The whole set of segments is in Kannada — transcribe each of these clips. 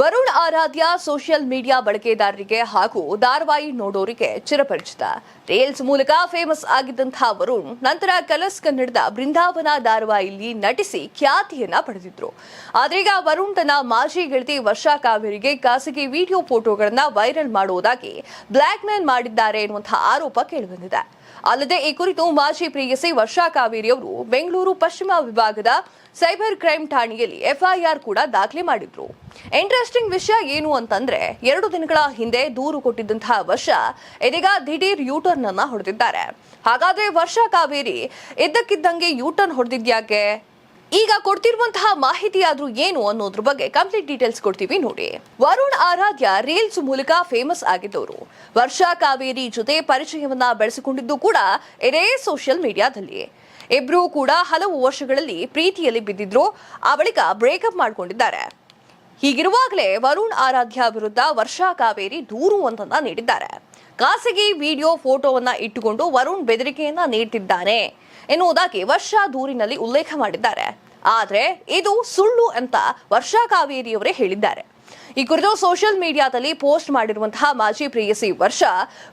ವರುಣ್ ಆರಾಧ್ಯ ಸೋಷಿಯಲ್ ಮೀಡಿಯಾ ಬಳಕೆದಾರರಿಗೆ ಹಾಗೂ ಧಾರಾವಾಹಿ ನೋಡೋರಿಗೆ ಚಿರಪರಿಚಿತ. ರೀಲ್ಸ್ ಮೂಲಕ ಫೇಮಸ್ ಆಗಿದ್ದಂತಹ ವರುಣ್ ನಂತರ ಕಲರ್ಸ್ ಕನ್ನಡದ ಬೃಂದಾವನ ಧಾರಾವಾಹಿಯಲ್ಲಿ ನಟಿಸಿ ಖ್ಯಾತಿಯನ್ನ ಪಡೆದಿದ್ರು. ಆದ್ರೀಗ ವರುಣ್ ತನ್ನ ಮಾಜಿ ಗೆಳತಿ ವರ್ಷಾ ಕಾವೇರಿಗೆ ಖಾಸಗಿ ವಿಡಿಯೋ ಫೋಟೋಗಳನ್ನ ವೈರಲ್ ಮಾಡುವುದಾಗಿ ಬ್ಲಾಕ್ ಮೇಲ್ ಮಾಡಿದ್ದಾರೆ ಎನ್ನುವಂತಹ ಆರೋಪ ಕೇಳಿಬಂದಿದೆ. ಅಲ್ಲದೆ ಈ ಕುರಿತು ಮಾಜಿ ಪ್ರಿಯಸಿ ವರ್ಷಾ ಕಾವೇರಿ ಅವರು ಬೆಂಗಳೂರು ಪಶ್ಚಿಮ ವಿಭಾಗದ ಸೈಬರ್ ಕ್ರೈಮ್ ಠಾಣೆಯಲ್ಲಿ ಎಫ್ಐಆರ್ ಕೂಡ ದಾಖಲೆ ಮಾಡಿದ್ರು. ಇಂಟ್ರೆಸ್ಟಿಂಗ್ ವಿಷಯ ಏನು ಅಂತಂದ್ರೆ, ಎರಡು ದಿನಗಳ ಹಿಂದೆ ದೂರು ಕೊಟ್ಟಿದ್ದಂತಹ ವರ್ಷ ಇದೀಗ ದಿಢೀರ್ ಯೂಟರ್ನ್ ಅನ್ನ ಹೊಡೆದಿದ್ದಾರೆ. ಹಾಗಾದ್ರೆ ವರ್ಷಾ ಕಾವೇರಿ ಇದ್ದಕ್ಕಿದ್ದಂಗೆ ಯೂಟರ್ನ್ ಹೊಡೆದಿದ್ಯಾಕೆ? ಈಗ ಕೊಡ್ತಿರುವಂತಹ ಮಾಹಿತಿ ಆದ್ರೂ ಏನು ಅನ್ನೋದ್ರ ಬಗ್ಗೆ ಕಂಪ್ಲೀಟ್ ಡೀಟೇಲ್ಸ್ ಕೊಡ್ತೀವಿ ನೋಡಿ. ವರುಣ್ ಆರಾಧ್ಯ ರೀಲ್ಸ್ ಮೂಲಕ ಫೇಮಸ್ ಆಗಿದ್ದವರು. ವರ್ಷಾ ಕಾವೇರಿ ಜೊತೆ ಪರಿಚಯವನ್ನ ಬೆಳೆಸಿಕೊಂಡಿದ್ದು ಕೂಡ ಇದೇ ಸೋಷಿಯಲ್ ಮೀಡಿಯಾದಲ್ಲಿ ಇಬ್ರು ಕೂಡ ಹಲವು ವರ್ಷಗಳಲ್ಲಿ ಪ್ರೀತಿಯಲ್ಲಿ ಬಿದ್ದಿದ್ರು. ಆ ಬಳಿಕ ಬ್ರೇಕಪ್ ಮಾಡಿಕೊಂಡಿದ್ದಾರೆ. ಹೀಗಿರುವಾಗಲೇ ವರುಣ್ ಆರಾಧ್ಯ ವಿರುದ್ಧ ವರ್ಷಾ ಕಾವೇರಿ ದೂರು ಒಂದನ್ನ ನೀಡಿದ್ದಾರೆ. ಖಾಸಗಿ ವಿಡಿಯೋ ಫೋಟೋವನ್ನ ಇಟ್ಟುಕೊಂಡು ವರುಣ್ ಬೆದರಿಕೆಯನ್ನ ನೀಡ್ತಿದ್ದಾನೆ. ಎನ್ನುವುದಾಗಿ ವರ್ಷಾ ದೂರಿನಲ್ಲಿ ಉಲ್ಲೇಖ ಮಾಡಿದ್ದಾರೆ. ಆದರೆ ಇದು ಸುಳ್ಳು ಅಂತ ವರ್ಷಾ ಕಾವೇರಿಯವರೇ ಹೇಳಿದ್ದಾರೆ. ಈ ಕುರಿತು ಸೋಷಿಯಲ್ ಮೀಡಿಯಾದಲ್ಲಿ ಪೋಸ್ಟ್ ಮಾಡಿರುವಂತಹ ಮಾಜಿ ಪ್ರೇಯಸಿ ವರ್ಷ,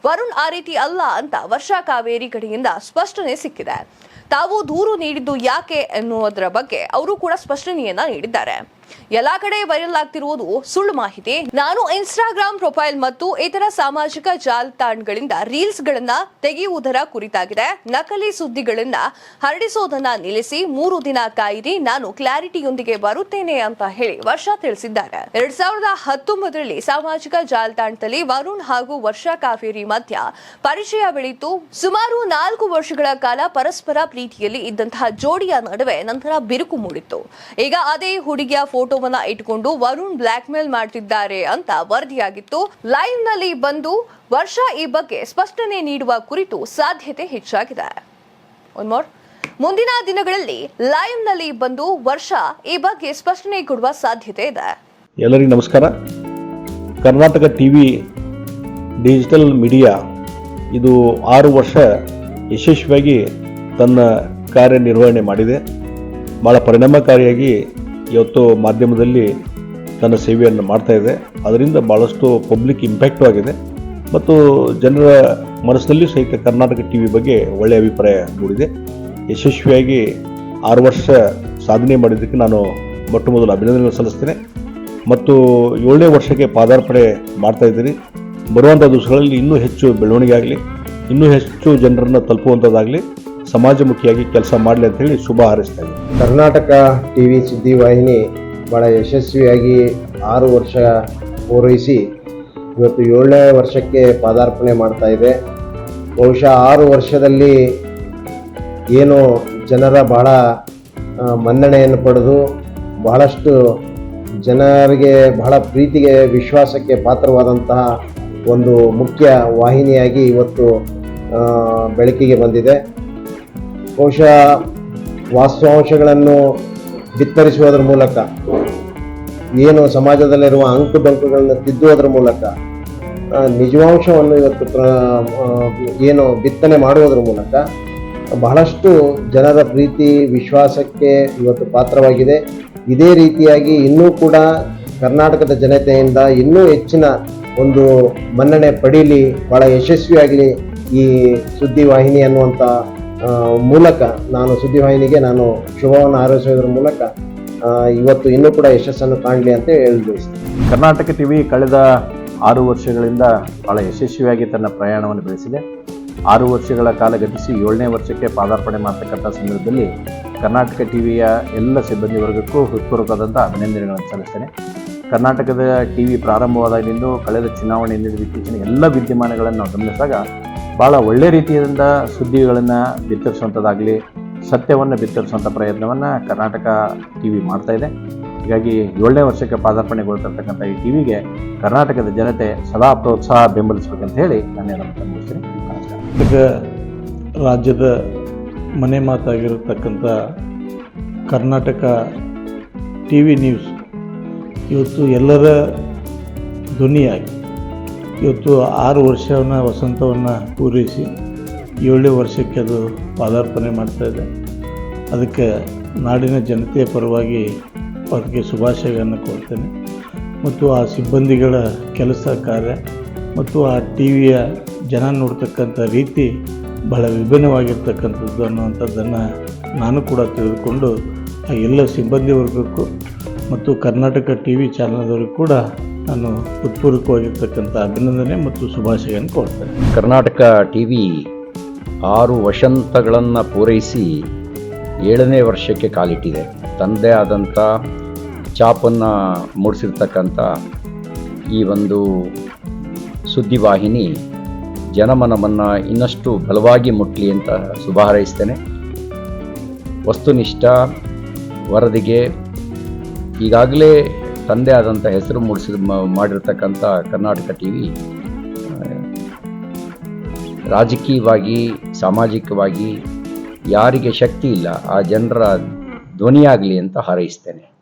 ವರುಣ್ ಆ ರೀತಿ ಅಲ್ಲ ಅಂತ ವರ್ಷಾ ಕಾವೇರಿ ಕಡೆಯಿಂದ ಸ್ಪಷ್ಟನೆ ಸಿಕ್ಕಿದೆ. ತಾವು ದೂರು ನೀಡಿದ್ದು ಯಾಕೆ ಎನ್ನುವುದರ ಬಗ್ಗೆ ಅವರು ಕೂಡ ಸ್ಪಷ್ಟನೆಯನ್ನ ನೀಡಿದ್ದಾರೆ. ಎಲ್ಲಾ ಕಡೆ ವೈರಲ್ ಆಗ್ತಿರುವುದು ಸುಳ್ಳು ಮಾಹಿತಿ. ನಾನು ಇನ್ಸ್ಟಾಗ್ರಾಮ್ ಪ್ರೊಫೈಲ್ ಮತ್ತು ಇತರ ಸಾಮಾಜಿಕ ಜಾಲತಾಣಗಳಿಂದ ರೀಲ್ಸ್ ಗಳನ್ನ ತೆಗೆಯುವುದರ ಕುರಿತಾಗಿದೆ. ನಕಲಿ ಸುದ್ದಿಗಳನ್ನ ಹರಡಿಸೋದನ್ನ ನಿಲ್ಲಿಸಿ ಮೂರು ದಿನ ಕಾಯಿರಿ ನಾನು ಕ್ಲಾರಿಟಿಯೊಂದಿಗೆ ಬರುತ್ತೇನೆ ಅಂತ ಹೇಳಿ ವರ್ಷ ತಿಳಿಸಿದ್ದಾರೆ. ಎರಡ್ ಸಾವಿರದ ಹತ್ತೊಂಬತ್ತರಲ್ಲಿ ಸಾಮಾಜಿಕ ಜಾಲತಾಣದಲ್ಲಿ ವರುಣ್ ಹಾಗೂ ವರ್ಷಾ ಕಾವೇರಿ ಮಧ್ಯ ಪರಿಚಯ ಬೆಳೀತು. ಸುಮಾರು ನಾಲ್ಕು ವರ್ಷಗಳ ಕಾಲ ಪರಸ್ಪರ ಪ್ರೀತಿಯಲ್ಲಿ ಇದ್ದಂತಹ ಜೋಡಿಯ ನಡುವೆ ನಂತರ ಬಿರುಕು ಮೂಡಿತ್ತು. ಈಗ ಅದೇ ಹುಡುಗಿಯ ಫೋಟೋವನ್ನ ಇಟ್ಕೊಂಡು ವರುಣ್ ಬ್ಲಾಕ್ ಮೇಲ್ ಮಾಡ್ತಿದ್ದಾರೆ ಅಂತ ವರದಿಯಾಗಿತ್ತು. ಲೈವ್ನಲ್ಲಿ ಬಂದು ವರ್ಷ ಈ ಬಗ್ಗೆ ಸ್ಪಷ್ಟನೆ ನೀಡುವ ಕುರಿತು ಸಾಧ್ಯತೆ ಹೆಚ್ಚಾಗಿದೆ. ಮುಂದಿನ ದಿನಗಳಲ್ಲಿ ಲೈವ್ನಲ್ಲಿ ಬಂದು ವರ್ಷ ಈ ಬಗ್ಗೆ ಸ್ಪಷ್ಟನೆ ಕೊಡುವ ಸಾಧ್ಯತೆ ಇದೆ. ಎಲ್ಲರಿಗೂ ನಮಸ್ಕಾರ. ಕರ್ನಾಟಕ ಟಿವಿ ಡಿಜಿಟಲ್ ಮೀಡಿಯಾ ಇದು ಆರು ವರ್ಷ ಯಶಸ್ವಿಯಾಗಿ ತನ್ನ ಕಾರ್ಯನಿರ್ವಹಣೆ ಮಾಡಿದೆ. ಭಾಳ ಪರಿಣಾಮಕಾರಿಯಾಗಿ ಇವತ್ತು ಮಾಧ್ಯಮದಲ್ಲಿ ತನ್ನ ಸೇವೆಯನ್ನು ಮಾಡ್ತಾ ಇದೆ. ಅದರಿಂದ ಭಾಳಷ್ಟು ಪಬ್ಲಿಕ್ ಇಂಪ್ಯಾಕ್ಟು ಆಗಿದೆ. ಮತ್ತು ಜನರ ಮನಸ್ಸಿನಲ್ಲಿ ಸಹಿತ ಕರ್ನಾಟಕ ಟಿ ವಿ ಬಗ್ಗೆ ಒಳ್ಳೆಯ ಅಭಿಪ್ರಾಯ ಮೂಡಿದೆ. ಯಶಸ್ವಿಯಾಗಿ ಆರು ವರ್ಷ ಸಾಧನೆ ಮಾಡಿದ್ದಕ್ಕೆ ನಾನು ಮೊಟ್ಟ ಮೊದಲು ಅಭಿನಂದನೆ ಸಲ್ಲಿಸ್ತೇನೆ. ಮತ್ತು ಏಳನೇ ವರ್ಷಕ್ಕೆ ಪಾದಾರ್ಪಣೆ ಮಾಡ್ತಾ ಇದ್ದೀನಿ. ಬರುವಂಥ ದಿವಸಗಳಲ್ಲಿ ಇನ್ನೂ ಹೆಚ್ಚು ಬೆಳವಣಿಗೆ ಆಗಲಿ, ಇನ್ನೂ ಹೆಚ್ಚು ಜನರನ್ನು ತಲುಪುವಂಥದ್ದಾಗಲಿ ಸಮಾಜಮುಖಿಯಾಗಿ ಕೆಲಸ ಮಾಡಲಿ ಅಂತ ಹೇಳಿ ಶುಭ ಹಾರೈಸ್ತಾ ಕರ್ನಾಟಕ ಟಿ ವಿ ಸುದ್ದಿವಾಹಿನಿ ಭಾಳ ಯಶಸ್ವಿಯಾಗಿ ಆರು ವರ್ಷ ಪೂರೈಸಿ ಇವತ್ತು ಏಳನೇ ವರ್ಷಕ್ಕೆ ಪಾದಾರ್ಪಣೆ ಮಾಡ್ತಾ ಇದೆ. ಬಹುಶಃ ಆರು ವರ್ಷದಲ್ಲಿ ಏನು ಜನರ ಬಹಳ ಮನ್ನಣೆಯನ್ನು ಪಡೆದು ಬಹಳಷ್ಟು ಜನರಿಗೆ ಬಹಳ ಪ್ರೀತಿಗೆ ವಿಶ್ವಾಸಕ್ಕೆ ಪಾತ್ರವಾದಂತಹ ಒಂದು ಮುಖ್ಯ ವಾಹಿನಿಯಾಗಿ ಇವತ್ತು ಬೆಳಕಿಗೆ ಬಂದಿದೆ. ಬಹುಶಃ ವಾಸ್ತವಾಂಶಗಳನ್ನು ಬಿತ್ತರಿಸುವುದರ ಮೂಲಕ, ಏನು ಸಮಾಜದಲ್ಲಿರುವ ಅಂಕು ಡೊಂಕುಗಳನ್ನು ತಿದ್ದುವುದರ ಮೂಲಕ ನಿಜವಾಂಶವನ್ನು ಇವತ್ತು ಏನು ಬಿತ್ತನೆ ಮಾಡುವುದರ ಮೂಲಕ ಬಹಳಷ್ಟು ಜನರ ಪ್ರೀತಿ, ವಿಶ್ವಾಸಕ್ಕೆ ಇವತ್ತು ಪಾತ್ರವಾಗಿದೆ. ಇದೇ ರೀತಿಯಾಗಿ ಇನ್ನೂ ಕೂಡ ಕರ್ನಾಟಕದ ಜನತೆಯಿಂದ ಇನ್ನೂ ಹೆಚ್ಚಿನ ಒಂದು ಮನ್ನಣೆ ಪಡೀಲಿ ಭಾಳ ಯಶಸ್ವಿಯಾಗಲಿ ಈ ಸುದ್ದಿವಾಹಿನಿ ಅನ್ನುವಂಥ ಮೂಲಕ ನಾನು ಸುದ್ದಿವಾಹಿನಿಗೆ ನಾನು ಶುಭವನ್ನು ಹಾರೈಸೋದ್ರ ಮೂಲಕ ಇವತ್ತು ಇನ್ನೂ ಕೂಡ ಯಶಸ್ಸನ್ನು ಕಾಣಲಿ ಅಂತ ಹೇಳಿ ಬಯಸ್ತೀನಿ ಕರ್ನಾಟಕ ಟಿ ವಿ ಕಳೆದ ಆರು ವರ್ಷಗಳಿಂದ ಬಹಳ ಯಶಸ್ವಿಯಾಗಿ ತನ್ನ ಪ್ರಯಾಣವನ್ನು ಬೆಳೆಸಿದೆ. ಆರು ವರ್ಷಗಳ ಕಾಲ ಗತಿಸಿ ಏಳನೇ ವರ್ಷಕ್ಕೆ ಪಾದಾರ್ಪಣೆ ಮಾಡ್ತಕ್ಕಂಥ ಸಂದರ್ಭದಲ್ಲಿ ಕರ್ನಾಟಕ ಟಿ ವಿಯ ಎಲ್ಲ ಸಿಬ್ಬಂದಿ ವರ್ಗಕ್ಕೂ ಹೃತ್ಪೂರ್ವಕವಾದಂಥ ಅಭಿನಂದನೆಗಳನ್ನು ಸಲ್ಲಿಸ್ತೇನೆ. ಕರ್ನಾಟಕದ ಟಿ ವಿ ಪ್ರಾರಂಭವಾದಾಗಿಂದು ಕಳೆದ ಚುನಾವಣೆಯಿಂದ ಇತ್ತೀಚಿನ ಎಲ್ಲ ವಿದ್ಯಮಾನಗಳನ್ನು ನಾವು ಗಮನಿಸಿದಾಗ ಭಾಳ ಒಳ್ಳೆ ರೀತಿಯಿಂದ ಸುದ್ದಿಗಳನ್ನು ಬಿತ್ತರಿಸುವಂಥದ್ದಾಗಲಿ, ಸತ್ಯವನ್ನು ಬಿತ್ತರಿಸುವಂಥ ಪ್ರಯತ್ನವನ್ನು ಕರ್ನಾಟಕ ಟಿ ವಿ ಇದೆ. ಹೀಗಾಗಿ ಏಳನೇ ವರ್ಷಕ್ಕೆ ಪಾದಾರ್ಪಣೆಗೊಳ್ತಿರ್ತಕ್ಕಂಥ ಈ ಟಿ ವಿಗೆ ಕರ್ನಾಟಕದ ಜನತೆ ಸದಾ ಪ್ರೋತ್ಸಾಹ ಬೆಂಬಲಿಸಬೇಕಂತ ಹೇಳಿ ನಾನು ಹೇಳೋದನ್ನು ಮುಗಿಸ್ತೀನಿ. ಕರ್ನಾಟಕ ರಾಜ್ಯದ ಮನೆ ಮಾತಾಗಿರತಕ್ಕಂಥ ಕರ್ನಾಟಕ ಟಿ ವಿ ನ್ಯೂಸ್ ಇವತ್ತು ಎಲ್ಲರ ಧ್ವನಿಯಾಗಿ ಇವತ್ತು ಆರು ವರ್ಷವನ್ನು ವಸಂತವನ್ನು ಪೂರೈಸಿ ಏಳನೇ ವರ್ಷಕ್ಕೆ ಅದು ಪಾದಾರ್ಪಣೆ ಮಾಡ್ತಾ ಇದೆ. ಅದಕ್ಕೆ ನಾಡಿನ ಜನತೆಯ ಪರವಾಗಿ ಅವರಿಗೆ ಶುಭಾಶಯಗಳನ್ನು ಕೊಡ್ತೇನೆ ಮತ್ತು ಆ ಸಿಬ್ಬಂದಿಗಳ ಕೆಲಸ ಕಾರ್ಯ ಮತ್ತು ಆ ಟಿ ವಿಯ ಜನ ನೋಡ್ತಕ್ಕಂಥ ರೀತಿ ಬಹಳ ವಿಭಿನ್ನವಾಗಿರ್ತಕ್ಕಂಥದ್ದು ಅನ್ನುವಂಥದ್ದನ್ನು ನಾನು ಕೂಡ ತಿಳಿದುಕೊಂಡು ಆ ಎಲ್ಲ ಸಿಬ್ಬಂದಿ ವರ್ಗಕ್ಕೂ ಮತ್ತು ಕರ್ನಾಟಕ ಟಿ ವಿ ಕೂಡ ನಾನು ಹೃತ್ಪೂರ್ವಕವಾಗಿರ್ತಕ್ಕಂಥ ಅಭಿನಂದನೆ ಮತ್ತು ಶುಭಾಶಯನ್ನು ಕೊಡ್ತೇನೆ ಕರ್ನಾಟಕ ಟಿ ವಿ ಆರು ವಸಂತಗಳನ್ನು ಪೂರೈಸಿ ಏಳನೇ ವರ್ಷಕ್ಕೆ ಕಾಲಿಟ್ಟಿದೆ. ತಂದೆ ಆದಂಥ ಚಾಪನ್ನು ಮೂಡಿಸಿರ್ತಕ್ಕಂಥ ಈ ಒಂದು ಸುದ್ದಿವಾಹಿನಿ ಜನಮನವನ್ನು ಇನ್ನಷ್ಟು ಬಲವಾಗಿ ಮುಟ್ಟಲಿ ಅಂತ ಶುಭ ಹಾರೈಸ್ತೇನೆ. ವಸ್ತುನಿಷ್ಠ ವರದಿಗೆ ಈಗಾಗಲೇ ತಂದೆ ಆದಂಥ ಹೆಸರು ಮೂಡಿಸಿ ಮ- ಮಾಡಿರ್ತಕ್ಕಂಥ ಕರ್ನಾಟಕ ಟಿ ವಿ ರಾಜಕೀಯವಾಗಿ, ಸಾಮಾಜಿಕವಾಗಿ ಯಾರಿಗೆ ಶಕ್ತಿ ಇಲ್ಲ, ಆ ಜನರ ಧ್ವನಿಯಾಗಲಿ ಅಂತ ಹಾರೈಸ್ತೇನೆ.